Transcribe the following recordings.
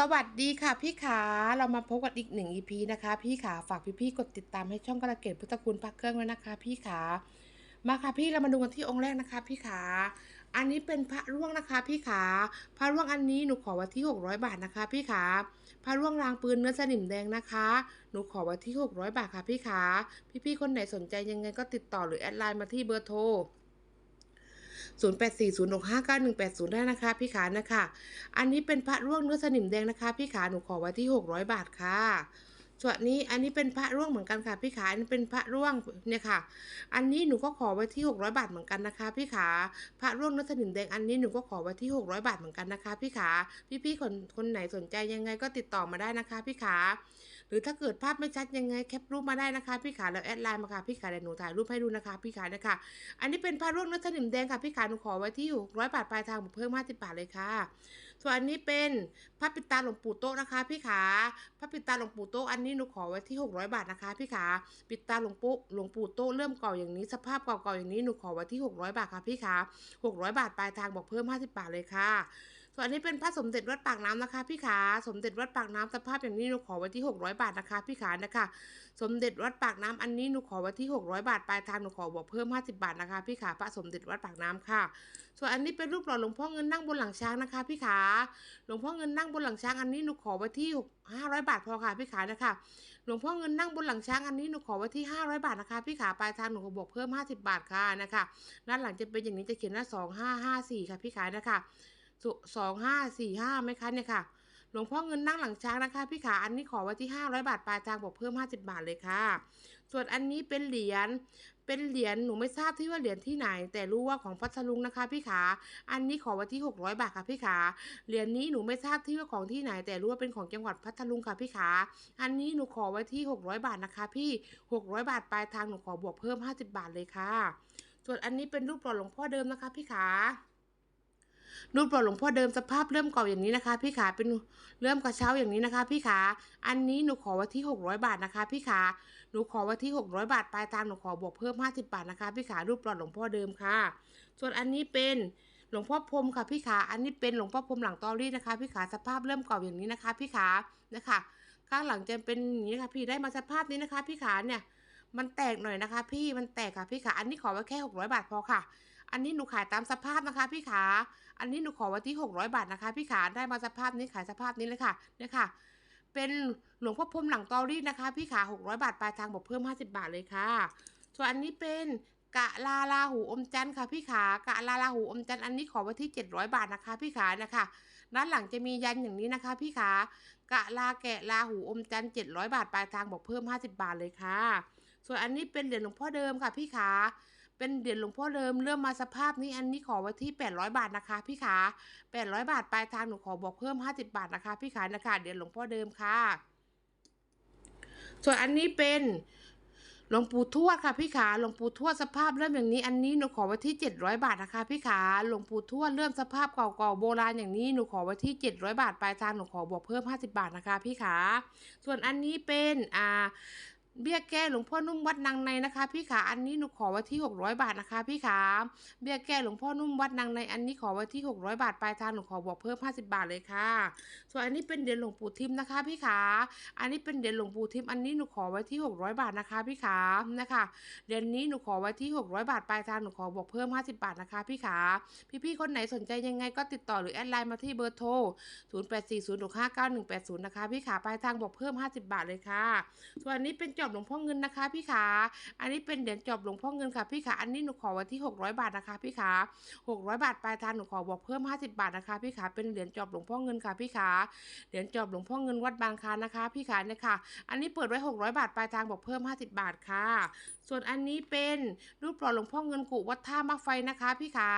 สวัสดีค่ะพี่ขาเรามาพบกันอีกหนึ่ง EP นะคะ พี่ขาฝากพี่ๆกดติดตามให้ช่องกระเกตพุทธคุณพักเครื่องไว้นะคะ พี่ขามาค่ะพี่เรามาดูกันที่องค์แรกนะคะ พี่ขาอันนี้เป็นพระร่วงนะคะ พี่ขาพระร่วงอันนี้หนูขอไว้ที่ 600 บาทนะคะ พี่ขาพระร่วงรางปืนเนื้อสนิมแดงนะคะ หนูขอไว้ที่ 600 บาทค่ะ พี่ขาพี่ๆคนไหนสนใจยังไงก็ติดต่อหรือแอดไลน์มาที่เบอร์โทร 0840659180 ได้นะคะ พี่ขานะคะ อันนี้เป็นพระร่วงเนื้อสนิมแดงนะคะ พี่ขาหนูขอไว้ที่ 600 บาทค่ะส่วนนี้อันนี้เป็นพระร่วงเหมือนกันค่ะพี่ขาอันนี้เป็นพระร่วงเนี่ยค่ะ อันนี้หนูก็ขอไว้ที่ 600 บาทเหมือนกันนะคะ พี่ขาพระร่วงเนื้อสนิมแดงอันนี้หนูก็ขอไว้ที่ 600 บาทเหมือนกันนะคะ พี่ขาพี่ๆคนคนไหนสนใจยังไงก็ติดต่อมาได้นะคะ พี่ขา หรือถ้าเกิดภาพไม่ชัดยังไงแคปรูปมาได้นะคะ พี่ขาแล้วแอดไลน์มาค่ะพี่ขาเดี๋ยวหนูถ่ายรูปให้ดูนะคะ พี่ขานะคะอันนี้เป็นผ้าร่วงนื้อสนิมแดงค่ะพี่ขาหนูขอไว้ที่600บาทปลายทางบวกเพิ่ม50บาทเลยค่ะ ส่วนอันนี้เป็นผ้าปิดตาหลวงปู่โต๊ะนะคะ พี่ขาผ้าปิดตาหลวงปู่โต๊ะอันนี้หนูขอไว้ที่600บาทนะคะ พี่ขาปิดตาหลวงปู่หลวงปู่โต๊ะเริ่มเก่าอย่างนี้สภาพเก่าๆอย่างนี้หนูขอไว้ที่600บาทค่ะพี่ขา600บาทปลายทางบอกเพิ่ม50บาทเลยค่ะ ส่วนอันนี้เป็นพระสมเด็จวัดปากน้ำนะคะ พี่ขา สมเด็จวัดปากน้ำสภาพอย่างนี้หนูขอไว้ที่ 600 บาทนะคะ พี่ขานะคะ สมเด็จวัดปากน้ำอันนี้หนูขอไว้ที่ 600 บาทปลายทางหนูขอบอกเพิ่ม 50 บาทนะคะ พี่ขาพระสมเด็จวัดปากน้ำค่ะ ส่วนอันนี้เป็นรูปหล่อหลวงพ่อเงินนั่งบนหลังช้างนะคะ พี่ขา หลวงพ่อเงินนั่งบนหลังช้างอันนี้หนูขอไว้ที่500 บาทพอค่ะพี่ขานะคะ หลวงพ่อเงินนั่งบนหลังช้างอันนี้หนูขอไว้ที่ 500 บาทนะคะ พี่ขาปลายทางหนูขอบอกเพิ่ม 50 บาทค่ะนะคะ ด้านหลังจะเป็นอย่างนี้จะเขียนว่า2554 ค่ะพี่ขานะคะ สองห้าสี่ห้าไหมคะเนี่ยค่ะ หลวงพ่อเงินนั่งหลังช้างนะคะ พี่ขาอันนี้ขอไว้ที่500บาทปลายทางบอกเพิ่ม50บาทเลยค่ะ ส่วนอันนี้เป็นเหรียญเป็นเหรียญหนูไม่ทราบที่ว่าเหรียญที่ไหน แต่รู้ว่าของพัทลุงนะคะ พี่ขา อันนี้ขอไว้ที่ 600 บาทค่ะพี่ขา เหรียญนี้หนูไม่ทราบที่ว่าของที่ไหน แต่รู้ว่าเป็นของจังหวัดพัทลุงค่ะพี่ขา อันนี้หนูขอไว้ที่ 600 บาทนะคะ พี่ 600 บาทปลายทางหนูขอบวกเพิ่ม 50 บาทเลยค่ะ ส่วนอันนี้เป็นรูปหล่อหลวงพ่อเดิมนะคะ พี่ขา รูปหล่อหลวงพ่อเดิมสภาพเริ่มเก่าอย่างนี้นะคะ พี่ขาเป็นเริ่มกระเช้าอย่างนี้นะคะ พี่ขา อันนี้หนูขอไว้ที่ 600 บาทนะคะ พี่ขาหนูขอไว้ที่ 600 บาทปลายทางหนูขอบวกเพิ่ม 50 บาทนะคะ พี่ขารูปหล่อหลวงพ่อเดิมค่ะ ส่วนอันนี้เป็นหลวงพ่อพรมค่ะพี่ขาอันนี้เป็นหลวงพ่อพรมหลังตอรี่นะคะ พี่ขาสภาพเริ่มเก่าอย่างนี้นะคะ พี่ขานะคะข้างหลังจะเป็นอย่างนี้ค่ะ พี่ได้มาสภาพนี้นะคะ พี่ขาเนี่ยมันแตกหน่อยนะคะ พี่มันแตกค่ะพี่ขาอันนี้ขอไว้แค่ 600 บาทพอค่ะ อันนี้หนูขายตามสภาพนะคะพี่ขา อันนี้หนูขอไว้ที่ 600 บาทนะคะ พี่ขาได้มาสภาพนี้ขายสภาพนี้เลยค่ะเนี่ยค่ะ เป็นหลวงพ่อพรมหลังตอรี่นะคะ พี่ขา 600 บาทปลายทางบอกเพิ่ม 50 บาทเลยค่ะ ส่วนอันนี้เป็นกะลาลาหูอมจันทร์ค่ะพี่ขากะลาลาหูอมจันทร์อันนี้ขอไว้ที่ 700 บาทนะคะ พี่ขานะคะด้านหลังจะมียันอย่างนี้นะคะ พี่ขากะลาแกะลาหูอมจันทร์700 บาทปลายทางบอกเพิ่ม 50 บาทเลยค่ะ ส่วนอันนี้เป็นเหรียญหลวงพ่อเดิมค่ะพี่ขา เป็นเหรียญหลวงพ่อเดิมเริ่มมาสภาพนี้อันนี้ขอไว้ที่ 800 บาทนะคะ พี่ขา 800 บาทปลายทางหนูขอบอกเพิ่ม 50 บาทนะคะ พี่ขานะคะเหรียญหลวงพ่อเดิมค่ะ ส่วนอันนี้เป็นหลวงปู่ทวดค่ะพี่ขาหลวงปู่ทวดสภาพเริ่มอย่างนี้ อันนี้หนูขอไว้ที่ 700 บาทนะคะ พี่ขาหลวงปู่ทวดเริ่มสภาพเก่าๆโบราณอย่างนี้หนูขอไว้ที่ 700 บาทปลายทางหนูขอบวกเพิ่ม 50 บาทนะคะ พี่ขาส่วนอันนี้เป็นอ่า เบี้ยแก้หลวงพ่อนุ่มวัดนางในนะคะ พี่ขาอันนี้หนูขอไว้ที่ 600 บาทนะคะ พี่ขาเบี้ยแก้หลวงพ่อนุ่มวัดนางในอันนี้ขอไว้ที่ 600 บาทปลายทางหนูขอบอกเพิ่ม 50 บาทเลยค่ะ ส่วนอันนี้เป็นเหรียญหลวงปู่ทิมนะคะ พี่ขาอันนี้เป็นเหรียญหลวงปู่ทิมอันนี้หนูขอไว้ที่ 600 บาทนะคะ พี่ขานะคะเหรียญนี้หนูขอไว้ที่ 600 บาทปลายทางหนูขอบอกเพิ่ม 50 บาทนะคะพี่ขาพี่ๆคนไหนสนใจยังไงก็ติดต่อหรือแอดไลน์มาที่เบอร์โทร0840659180นะคะพี่ขาปลายทางบอกเพิ่ม 50 บาทเลยค่ะ ส่วนอันนี้เป็นจอบหลวงพ่อเงินนะคะพี่ขาอันนี้เป็นเหรียญจอบหลวงพ่อเงินค่ะพี่ขาอันนี้หนูขอไว้ที่ 600 บาทนะคะพี่ขา600 บาทปลายทางหนูขอบอกเพิ่ม 50 บาทนะคะพี่ขาเป็นเหรียญจอบหลวงพ่อเงินค่ะพี่ขาเหรียญจอบหลวงพ่อเงินวัดบางคานนะคะ พี่ขาเนี่ยค่ะ อันนี้เปิดไว้ 600 บาทปลายทางบอกเพิ่ม 50 บาทค่ะ ส่วนอันนี้เป็นรูปหล่อหลวงพ่อเงินกุวัดท่ามะไฟนะคะ พี่ขา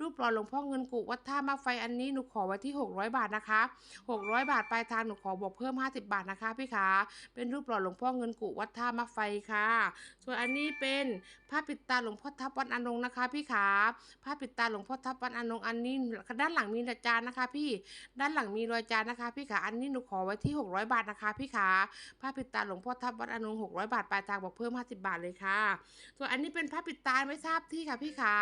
รูปหล่อหลวงพ่อเงินกุวัดท่ามะไฟอันนี้หนูขอไว้ที่ 600 บาทนะคะ600 บาทปลายทางหนูขอบอกเพิ่ม 50 บาทนะคะ พี่ขาเป็นรูปหล่อหลวงพ่อเงินกุวัดท่ามะไฟค่ะ ส่วนอันนี้เป็นผ้าปิดตาหลวงพ่อทับวัดอนงนะคะ พี่ขาผ้าปิดตาหลวงพ่อทับวัดอนงอันนี้ด้านหลังมีรอยจานนะคะ พี่ด้านหลังมีรอยจานนะคะ พี่ขาอันนี้หนูขอไว้ที่ 600 บาทนะคะ พี่ขาผ้าปิดตาหลวงพ่อทับวัดอนง600 บาทปลายทางบอกเพิ่ม 50 บาทเลยค่ะส่วนอันนี้เป็นผ้าปิดตาไม่ทราบที่ค่ะพี่ขา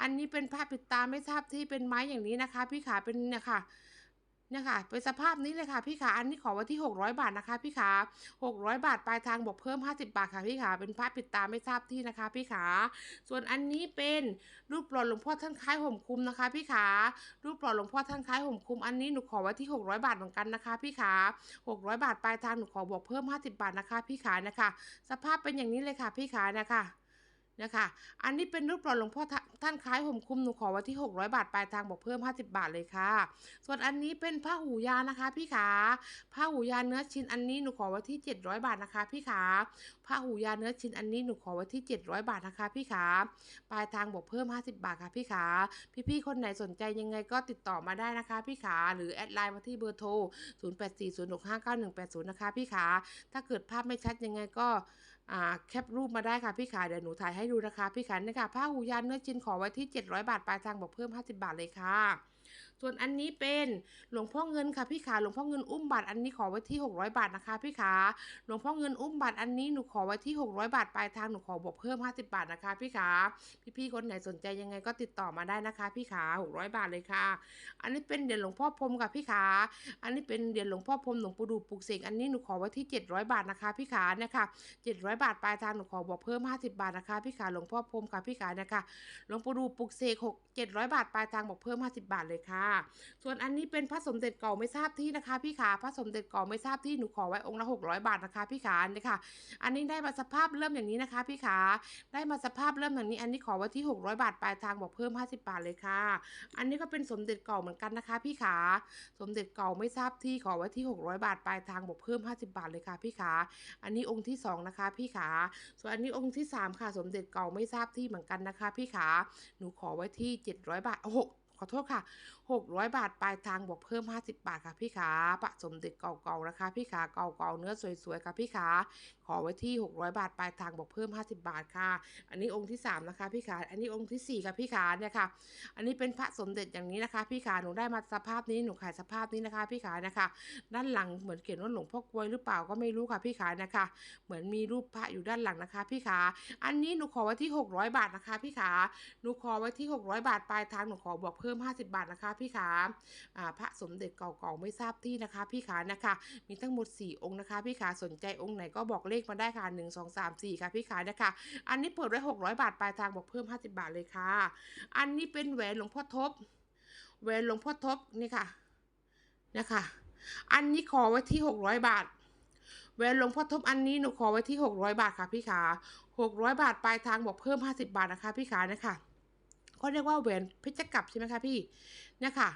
อันนี้เป็นผ้าปิดตาไม่ทราบที่เป็นไม้อย่างนี้นะคะ พี่ขาเป็นเนี่ยค่ะ เนี่ยค่ะเป็นสภาพนี้เลยค่ะพี่ขาอันนี้ขอไว้ที่ 600 บาทนะคะ พี่ขา600 บาทปลายทางบวกเพิ่ม 50 บาทค่ะพี่ขาเป็นพระปิดตาไม่ทราบที่นะคะ พี่ขาส่วนอันนี้เป็นรูปหล่อหลวงพ่อท่านคล้ายห่มคุมนะคะ พี่ขารูปหล่อหลวงพ่อท่านคล้ายห่มคุมอันนี้หนูขอไว้ที่ 600 บาทเหมือนกันนะคะ พี่ขา600 บาทปลายทางหนูขอบวกเพิ่ม 50 บาทนะคะ พี่ขานะคะ สภาพเป็นอย่างนี้เลยค่ะ พี่ขานะคะ นะคะ อันนี้เป็นรูปหล่อหลวงพ่อท่านคล้ายห่มคุมหนูขอไว้ที่ 600 บาทปลายทางบอกเพิ่ม 50 บาทเลยค่ะ ส่วนอันนี้เป็นผ้าหูยานะคะ พี่ขาผ้าหูยาเนื้อชิ้นอันนี้หนูขอไว้ที่ 700 บาทนะคะ พี่ขาผ้าหูยาเนื้อชิ้นอันนี้หนูขอไว้ที่ 700 บาทนะคะ พี่ขาปลายทางบอกเพิ่ม 50 บาทค่ะพี่ขาพี่ๆคนไหนสนใจยังไงก็ติดต่อมาได้นะคะ พี่ขาหรือแอดไลน์มาที่เบอร์โทร 0840659180 นะคะ พี่ขาถ้าเกิดภาพไม่ชัดยังไงก็ แคปรูปมาได้ค่ะพี่ขาเดี๋ยวหนูถ่ายให้ดูนะคะพี่ขาเนี่ยค่ะผ้าหูยานเนื้อจินขอไว้ที่ 700 บาทปลายทางบอกเพิ่ม 50 บาทเลยค่ะ ส่วนอันนี้เป็นหลวงพ่อเงินค่ะพี่ขาหลวงพ่อเงินอุ้มบัตรอันนี้ขอไว้ที่ 600 บาทนะคะพี่ขาหลวงพ่อเงินอุ้มบัตรอันนี้หนูขอไว้ที่ 600 บาทปลายทางหนูขอบวกเพิ่ม 50 บาทนะคะพี่ขาพี่ๆคนไหนสนใจยังไงก็ติดต่อมาได้นะคะพี่ขา600 บาทเลยค่ะ อันนี้เป็นเหรียญหลวงพ่อพรมค่ะพี่ขาอันนี้เป็นเหรียญหลวงพ่อพรมหลวงปู่ดูปลุกเสกอันนี้หนูขอไว้ที่ 700 บาทนะคะพี่ขาเนี่ยค่ะ700 บาทปลายทางหนูขอบอกเพิ่ม 50 บาทนะคะพี่ขาหลวงพ่อพรมค่ะพี่ขาเนี่ยค่ะหลวงปู่ดูปลุกเสก6 700 บาทปลายทางบอกเพิ่ม 50 บาทเลยค่ะส่วนอันนี้เป็นพระสมเด็จเก่าไม่ทราบที่นะคะ พี่ขาพระสมเด็จเก่าไม่ทราบที่หนูขอไว้องค์ละ600บาทนะคะ พี่ขาเนี่ยค่ะ อันนี้ได้มาสภาพเริ่มอย่างนี้นะคะ พี่ขาได้มาสภาพเริ่มอย่างนี้ อันนี้ขอไว้ที่600บาทปลายทางบอกเพิ่ม50บบาทเลยค่ะ อันนี้ก็เป็นสมเด็จเก่าเหมือนกันนะคะ พี่ขาสมเด็จเก่าไม่ทราบที่ขอไว้ที่600บาทปลายทางบอกเพิ่ม50บบาทเลยค่ะ พี่ขาอันนี้องค์ที่สองนะคะ พี่ขาส่วนอันนี้องค์ที่สามค่ะ สมเด็จเก่าไม่ทราบที่เหมือนกันนะคะ พี่ขาหนูขอไว้ที่700บาทโอ้โหขอโทษค่ะ 600 บาทปลายทางบวกเพิ่ม 50 บาทค่ะพี่ขาปะสมเด็จเก่าๆนะคะ พี่ขาเก่าๆเนื้อสวยๆค่ะพี่ขาขอไว้ที่ 600 บาทปลายทางบวกเพิ่ม 50 บาทค่ะ อันนี้องค์ที่สามนะคะพี่ขาอันนี้องค์ที่สี่ค่ะพี่ขาเนี่ยค่ะ อันนี้เป็นพระสมเด็จอย่างนี้นะคะ พี่ขาหนูได้มาสภาพนี้หนูขายสภาพนี้นะคะ พี่ขานะคะ ด้านหลังเหมือนเขียนว่าหลวงพ่อกลวยหรือเปล่าก็ไม่รู้ค่ะพี่ขานะคะ เหมือนมีรูปพระอยู่ด้านหลังนะคะ พี่ขาอันนี้หนูขอไว้ที่ 600 บาทนะคะ พี่ขาหนูขอไว้ที่ 600 บาทปลายทางหนูขอบวกเพิ่ม 50 บาทนะคะพี่ขาพระสมเด็จเก่าๆไม่ทราบที่นะคะ พี่ขานะคะ มีทั้งหมด 4 องค์นะคะ พี่ขาสนใจองค์ไหนก็บอกเลขมาได้ค่ะ 1 2 3 4 ค่ะพี่ขานะคะ อันนี้เปิดไว้600 บาทปลายทางบอกเพิ่ม 50 บาทเลยค่ะ อันนี้เป็นแหวนหลวงพ่อทบแหวนหลวงพ่อทบนี่ค่ะนะคะ อันนี้ขอไว้ที่ 600 บาทแหวนหลวงพ่อทบอันนี้หนูขอไว้ที่ 600 บาทค่ะพี่ขา600 บาทปลายทางบอกเพิ่ม 50 บาทนะคะพี่ขานะคะ เขาเรียกว่าแหวนเพชรกลับใช่ไหมคะพี่เนี่ยค่ะ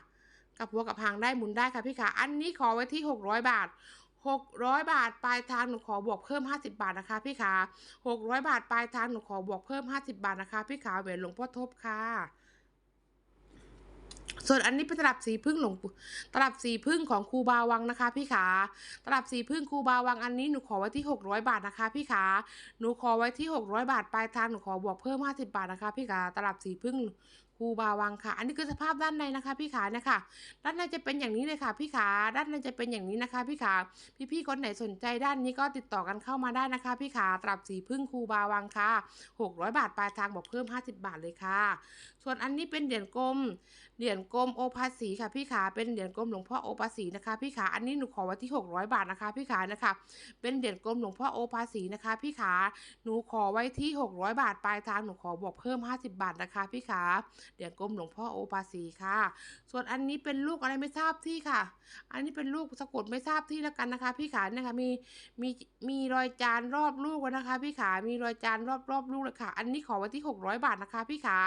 กับหัวกับหางได้หมุนได้ค่ะพี่คะอันนี้ขอไว้ที่ 600 บาท 600 บาทปลายทางหนูขอบวกเพิ่ม 50 บาทนะคะพี่ขา600 บาทปลายทางหนูขอบวกเพิ่ม 50 บาทนะคะพี่ขาแหวนหลวงพ่อทบค่ะ ส่วนอันนี้เป็นตลับสีพึ่งหลวงปู่ตลับสีพึ่งของครูบาวังนะคะ พี่ขาตลับสีพึ่งครูบาวังอันนี้หนูขอไว้ที่ 600 บาทนะคะ พี่ขาหนูขอไว้ที่ 600 บาทปลายทางหนูขอบวกเพิ่ม 50 บาทนะคะ พี่ขาตลับสีพึ่ง ครูบาวังค่ะ อันนี้คือสภาพด้านในนะคะพี่ขานี่ยค่ะด้านในจะเป็นอย่างนี้เลยค่ะพี่ขา ด้านในจะเป็นอย่างนี้นะคะพี่ขา พี่ๆคนไหนสนใจด้านนี้ก็ติดต่อกันเข้ามาได้นะคะ พี่ขาตลับสีพึ่งครูบาวังค่ะ 600 บาทปลายทางบอกเพิ่ม 50 บาทเลยค่ะ ส่วนอันนี้เป็นเหรียญกลม เหรียญกลมโอภาสีค่ะพี่ขา เป็นเหรียญกลมหลวงพ่อโอภาสีนะคะ พี่ขา อันนี้หนูขอไว้ที่ 600 บาทนะคะ พี่ขานะคะ เป็นเหรียญกลมหลวงพ่อโอภาสีนะคะ พี่ขา หนูขอไว้ที่ 600 บาทปลายทาง หนูขอบวกเพิ่ม 50 บาทนะคะ พี่ขาเหรียญกลมหลวงพ่อโอภาสีค่ะ ส่วนอันนี้เป็นลูกอะไรไม่ทราบที่ค่ะ อันนี้เป็นลูกสะกดไม่ทราบที่แล้วกันนะคะ พี่ขาเนี่ยค่ะมีมีมีรอยจานรอบลูกว้นะคะ พี่ขามีรอยจานรอบรอบลูกเลยค่ะ อันนี้ขอไว้ที่ 600 บาทนะคะ พี่ขา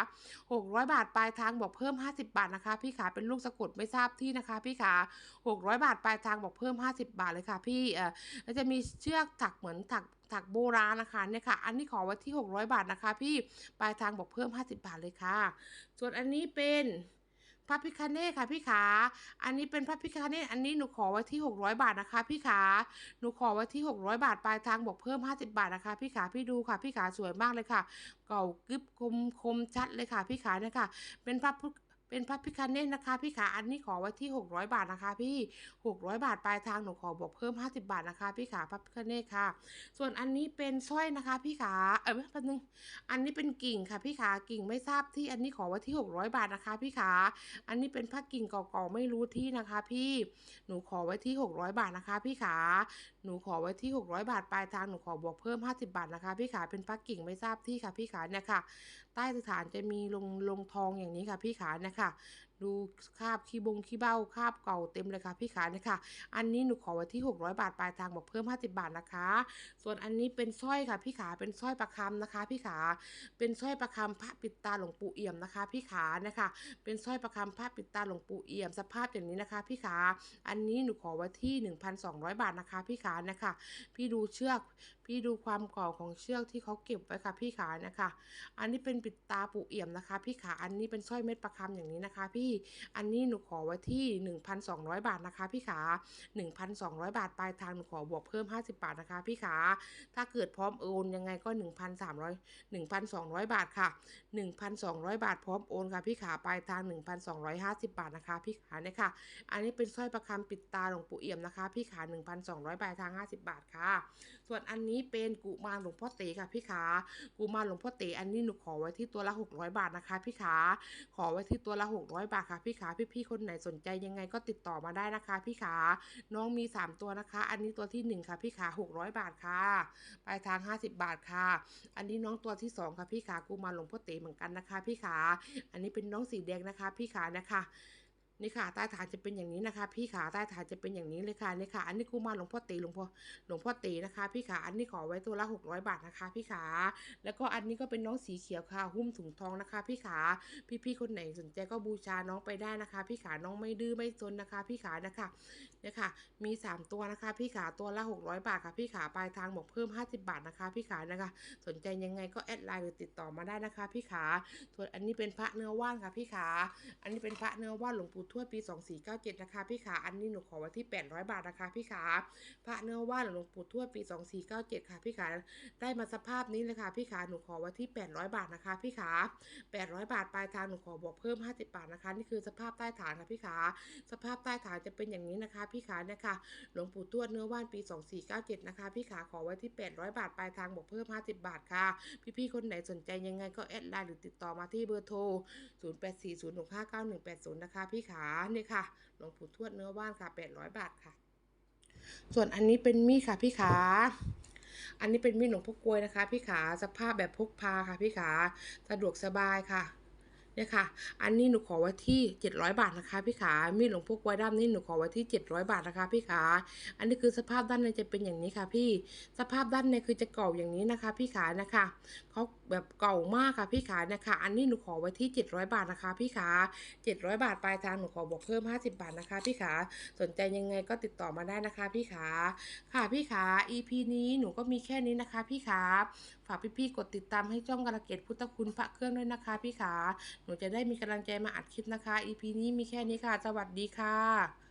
600 บาทปลายทางบอกเพิ่ม 50 บาทนะคะ พี่ขาเป็นลูกสะกดไม่ทราบที่นะคะ พี่ขา600 บาทปลายทางบอกเพิ่ม 50 บาทเลยค่ะ พี่เออแล้วจะมีเชือกถักเหมือนถัก ถักโบราณนะคะเนี่ยค่ะอันนี้ขอไว้ที่ 600 บาทนะคะ พี่ปลายทางบอกเพิ่ม 50 บาทเลยค่ะ ส่วนอันนี้เป็นพระพิคเนตค่ะพี่ขา อันนี้เป็นพระพิคเนตอันนี้หนูขอไว้ที่ 600 บาทนะคะ พี่ขา หนูขอไว้ที่ 600 บาทปลายทางบอกเพิ่ม 50 บาทนะคะ พี่ขาพี่ดูค่ะพี่ขาสวยมากเลยค่ะ เก่ากึบคมคมชัดเลยค่ะ พี่ขาเนี่ยค่ะ เป็นพระ เป็นพระพิคเนตนะคะ พี่ขาอันนี้ขอไว้ที่ 600 บาทนะคะ พี่ 600 บาทปลายทางหนูขอบวกเพิ่ม 50 บาทนะคะ พี่ขาพระพิคเนตค่ะ ส่วนอันนี้เป็นสร้อยนะคะ พี่ขาเออไม่แป๊บนึงอันนี้เป็นกิ่งค่ะ พี่ขากิ่งไม่ทราบที่อันนี้ขอไว้ที่ 600 บาทนะคะ พี่ขาอันนี้เป็นผ้ากิ่งเก่าๆไม่รู้ที่นะคะ พี่หนูขอไว้ที่ 600 บาทนะคะ พี่ขาหนูขอไว้ที่ 600 บาทปลายทางหนูขอบวกเพิ่ม 50 บาทนะคะ พี่ขาเป็นผ้ากิ่งไม่ทราบที่ค่ะ พี่ขาเนี่ยค่ะ ใต้ฐานจะมีลงลงทองอย่างนี้ค่ะพี่ขาเนี่ยค่ะ ดูคาบขี้บงขี้เบ้าคาบเก่าเต็มเลยค่ะพี่ขาเนี่ยค่ะ อันนี้หนูขอไว้ที่ 600 บาทปลายทางบอกเพิ่ม 50 บาทนะคะ ส่วนอันนี้เป็นสร้อยค่ะพี่ขาเป็นสร้อยประคำนะคะ พี่ขาเป็นสร้อยประคำพระปิดตาหลวงปู่เอี่ยมนะคะ พี่ขานี่ยค่ะเป็นสร้อยประคำพระปิดตาหลวงปู่เอี่ยมสภาพอย่างนี้นะคะ พี่ขาอันนี้หนูขอไว้ที่ 1,200 บาทนะคะ พี่ขานี่ยค่ะพี่ดูเชือกพี่ดูความเก่าของเชือกที่เขาเก็บไว้ค่ะพี่ขานี่ยค่ะอันนี้เป็นปิดตาปู่เอี่ยมนะคะ พี่ขาอันนี้เป็นสร้อยเม็ดประคำอย่างนี้นะคะ พี่อันนี้หนูขอไว้ที่ 1,200 บาทนะคะพี่ขา 1,200 บาทปลายทางหนูขอบวกเพิ่ม 50 บาทนะคะพี่ขา ถ้าเกิดพร้อมโอนยังไงก็ 1,300 1,200 บาทค่ะ 1,200 บาทพร้อมโอนค่ะพี่ขาปลายทาง 1,250 บาทนะคะพี่ขาเนี่ยค่ะ อันนี้เป็นสร้อยประคำปิดตาหลวงปู่เอี่ยมนะคะ พี่ขา 1,200บาททาง 50 บาทค่ะ ส่วนอันนี้เป็นกุมารหลวงพ่อเต๋ค่ะพี่ขากุมารหลวงพ่อเต๋อันนี้หนูขอไว้ที่ตัวละ 600 บาทนะคะพี่ขา ขอไว้ที่ตัวละ 600บาทค่ะพี่ขาพี่ๆคนไหนสนใจยังไงก็ติดต่อมาได้นะคะ พี่ขาน้องมี 3 ตัวนะคะ อันนี้ตัวที่ 1 ค่ะ พี่ขา600 บาทค่ะปลายทาง 50 บาทค่ะ อันนี้น้องตัวที่ 2 ค่ะ พี่ขากูมาหลวงพ่อเต๋เหมือนกันนะคะ พี่ขาอันนี้เป็นน้องสีแดงนะคะ พี่ขานะคะ นี่ค่ะใต้ฐานจะเป็นอย่างนี้นะคะ พี่ขาใต้ฐานจะเป็นอย่างนี้เลยค่ะนี่ค่ะ อันนี้กุมาหลวงพ่อต๋หลวงพ่อหลวงพ่อต๋นะคะ พี่ขาอันนี้ขอไว้ตัวละ600บาทนะคะ พี่ขาแล้วก็อันนี้ก็เป็นน้องสีเขียวค่ะ หุ้มถุงทองนะคะ พี่ขาพี่ๆคนไหนสนใจก็บูชาน้องไปได้นะคะ พี่ขาน้องไม่ดื้อไม่ซนนะคะ พี่ขานะคะเนี่ยค่ะ มี3ตัวนะคะ พี่ขาตัวละ600บาทค่ะ พี่ขาปลายทางบอกเพิ่ม50บาทนะคะ พี่ขานะคะ สนใจยังไงก็แอดไลน์หรือติดต่อมาได้นะคะ พี่ขาส่วนอันนี้เป็นพระเนื้อว่านค่ะ พี่ขาอันนี้เป็นพระเนื้อว่านหลวงปู่ทวดปี 2497 นะคะพี่ขาอันนี้หนูขอไว้ที่ 800 บาทนะคะพี่ขาพระเนื้อว่านหลวงปู่ทวดปี 2497 ค่ะพี่ขาได้มาสภาพนี้เลยค่ะพี่ขาหนูขอไว้ที่ 800 บาทนะคะพี่ขา800 บาทปลายทางหนูขอบวกเพิ่ม 50 บาทนะคะ นี่คือสภาพใต้ฐานค่ะพี่ขาสภาพใต้ฐานจะเป็นอย่างนี้นะคะพี่ขาเนี่ยค่ะหลวงปู่ทวดเนื้อว่านปี 2497 นะคะพี่ขาขอไว้ที่ 800 บาทปลายทางบวกเพิ่ม 50 บาทค่ะ พี่ๆคนไหนสนใจยังไงก็แอดไลน์หรือติดต่อมาที่เบอร์โทร 0840659180 นะคะพี่ขาเนี่ยค่ะหลวงปู่ทวดเนื้อว่านค่ะ 800 บาทค่ะ ส่วนอันนี้เป็นมีดค่ะพี่ขาอันนี้เป็นมีดหลวงพ่อกลวยนะคะ พี่ขาสภาพแบบพกพาค่ะพี่ขาสะดวกสบายค่ะ เนี่ยค่ะ อันนี้หนูขอไว้ที่ 700 บาทนะคะพี่ขามีดหลวงพ่อกลวยด้ามนี้หนูขอไว้ที่ 700 บาทนะคะพี่ขาอันนี้คือสภาพด้านในจะเป็นอย่างนี้ค่ะพี่ สภาพด้านในคือจะเก่าอย่างนี้นะคะ พี่ขานะคะเขาแบบเก่ามากค่ะพี่ขานะคะ อันนี้หนูขอไว้ที่ 700 บาทนะคะ พี่ขา700 บาทปลายทางหนูขอบวกเพิ่ม 50 บาทนะคะ พี่ขาสนใจยังไงก็ติดต่อมาได้นะคะ พี่ขาค่ะพี่ขา EP นี้หนูก็มีแค่นี้นะคะ พี่ขาฝากพี่ๆกดติดตามให้จ่องกระเกตพุทธคุณพระเครื่องด้วยนะคะพี่ขา หนูจะได้มีกำลังใจมาอัดคลิปนะคะ EP นี้มีแค่นี้ค่ะ สวัสดีค่ะ